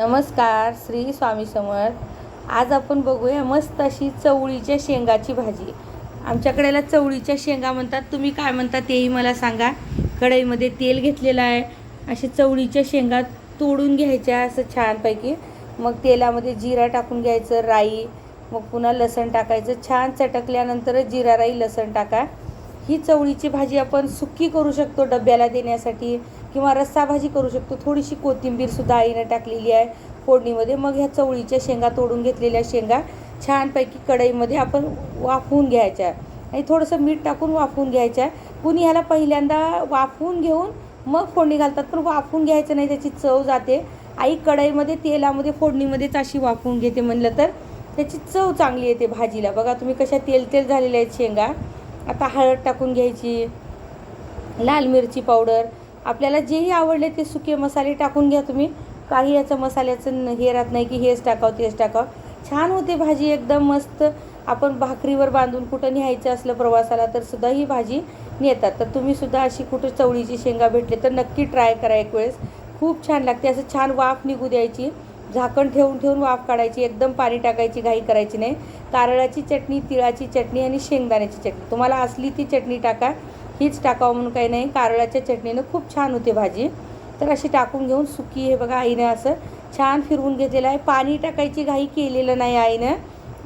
नमस्कार श्री स्वामी समर्थ. आज आपण बघूया मस्त अशी चवळीच्या शेंगाची भाजी. आमच्याकडेला चवळीच्या शेंगा म्हणतात. तुम्ही काय म्हणता तेही मला सांगा. कढईमध्ये तेल घेतलेलं आहे. असे चवळीच्या शेंगा तोडून घ्यायच्या असं छानपैकी. मग तेलामध्ये जिरा टाकून घ्यायचं राई मग पुन्हा लसण टाकायचं. छान चटकल्यानंतरच जिरा राई लसण टाका. ही चवळीची भाजी आपण सुक्की करू शकतो डब्याला देण्यासाठी. किंवा रस्सा भाजी करू शकतो. थोडीशी कोथिंबीरसुद्धा आईनं टाकलेली आहे फोडणीमध्ये. मग ह्या चवळीच्या शेंगा तोडून घेतलेल्या शेंगा छानपैकी कढईमध्ये आपण वाफवून घ्यायच्या. आणि थोडंसं मीठ टाकून वाफवून घ्यायच्या. कुणी ह्याला पहिल्यांदा वाफवून घेऊन मग फोडणी घालतात पण वाफवून घ्यायचं नाही त्याची चव जाते. आई कढईमध्ये तेलामध्ये फोडणीमध्येच अशी वाफवून घेते म्हणलं तर त्याची चव चांगली येते भाजीला. बघा तुम्ही कशा तेल तेल झालेल्या आहेत शेंगा. आता हळद टाकून घ्यायची लाल मिरची पावडर आपल्याला जेही आवडले ते सुके मसाले टाकून घ्या तुम्ही. काही याचं मसाल्याचं न- हे राहत नाही की हेच टाकावं तेच टाकावं. छान होते भाजी एकदम मस्त. आपण भाकरीवर बांधून कुठं न्यायचं असलं प्रवासाला तर सुद्धा ही भाजी नेतात. तर तुम्ही सुद्धा अशी कुठं चवळीची शेंगा भेटले तर नक्की ट्राय करा एक वेळेस. खूप छान लागते. असं छान वाफ निघू द्यायची. झाकण ठेवून ठेवून वाफ काढायची. एकदम पाणी टाकायची घाई करायची नाही. कारळाची चटणी तिळाची चटणी आणि शेंगदाण्याची चटणी. तुम्हाला असली ती चटणी टाका. हीच टाकावं म्हणून काही नाही. कारळाच्या चटणीनं खूप छान होते भाजी. तर अशी टाकून घेऊन सुकी हे बघा आईनं असं छान फिरवून घेतलेलं आहे. पाणी टाकायची घाई केलेलं नाही आईनं.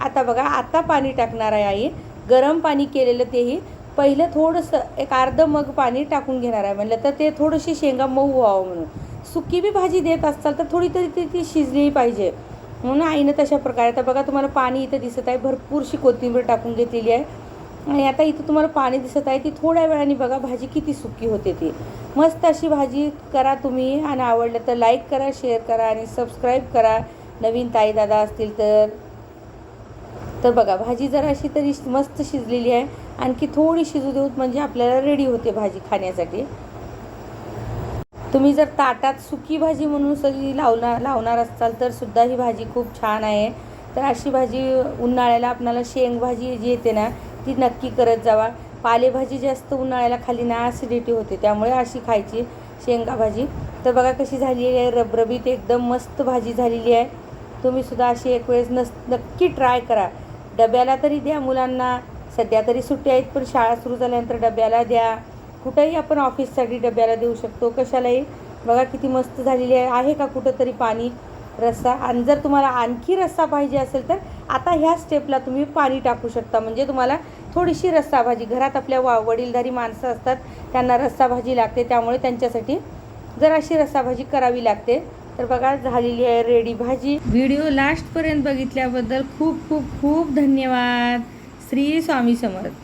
आता बघा आता पाणी टाकणार आहे आई. गरम पाणी केलेलं तेही. पहिलं थोडंसं एक अर्ध मग पाणी टाकून घेणार आहे म्हणलं. तर ते थोडीशी शेंगा मऊ व्हावं म्हणून. सुकी बी भाजी देत असाल तर थोडी तरी ती ती शिजली पाहिजे. म्हणून आईनं तशा प्रकारे आता बघा तुम्हाला पाणी इथं दिसत आहे. भरपूरशी कोथिंबीर टाकून घेतलेली आहे. आणि आता इथं तुम्हाला पाणी दिसत आहे ती थोड्या वेळाने बघा भाजी किती सुकी होते ती. मस्त अशी भाजी करा तुम्ही आणि आवडलं तर लाईक करा शेअर करा आणि सबस्क्राईब करा. नवीन ताई दादा असतील तर. तर बघा भाजी जर अशी तरी मस्त शिजलेली आहे. आणखी थोडी शिजू देऊत म्हणजे आपल्याला रेडी होते भाजी खाण्यासाठी. तुम्ही जर ताटात सुकी भाजी म्हणून सगळी लावणार लावणार असाल तर सुद्धा ही भाजी खूप छान आहे. तर अशी भाजी उन्हाळ्याला आपणाला शेंग भाजी जी येते ना ती नक्की करत जावा. पालेभाजी जास्त उन्हाळ्याला खाली ना ॲसिडिटी होते. त्यामुळे अशी खायची शेंगा भाजी. तर बघा कशी झालेली आहे. रबरबीत एकदम मस्त भाजी झालेली आहे. तुम्ही सुद्धा अशी एक वेळेस नस नक्की ट्राय करा. डब्याला तरी द्या मुलांना. सध्या तरी सुट्टी आहेत पण शाळा सुरू झाल्यानंतर डब्याला द्या. कुठंही आपण ऑफिससाठी डब्याला देऊ शकतो. कशालाही. बघा किती मस्त झालेली आहे. आहे का कुठंतरी पाणी? रस्सा. आणि जर तुम्हाला आणखी रस्सा पाहिजे असेल तर आता ह्या स्टेपला तुम्ही पाणी टाकू शकता. म्हणजे तुम्हाला थोडीशी रस्सा भाजी. घरात आपल्या वा वडीलधारी माणसं असतात त्यांना रस्सा भाजी लागते. त्यामुळे त्यांच्यासाठी जर अशी रस्सा भाजी करावी लागते तर बघा झालेली आहे रेडी भाजी. व्हिडिओ लास्टपर्यंत बघितल्याबद्दल खूप खूप खूप धन्यवाद. श्री स्वामी समर्थ.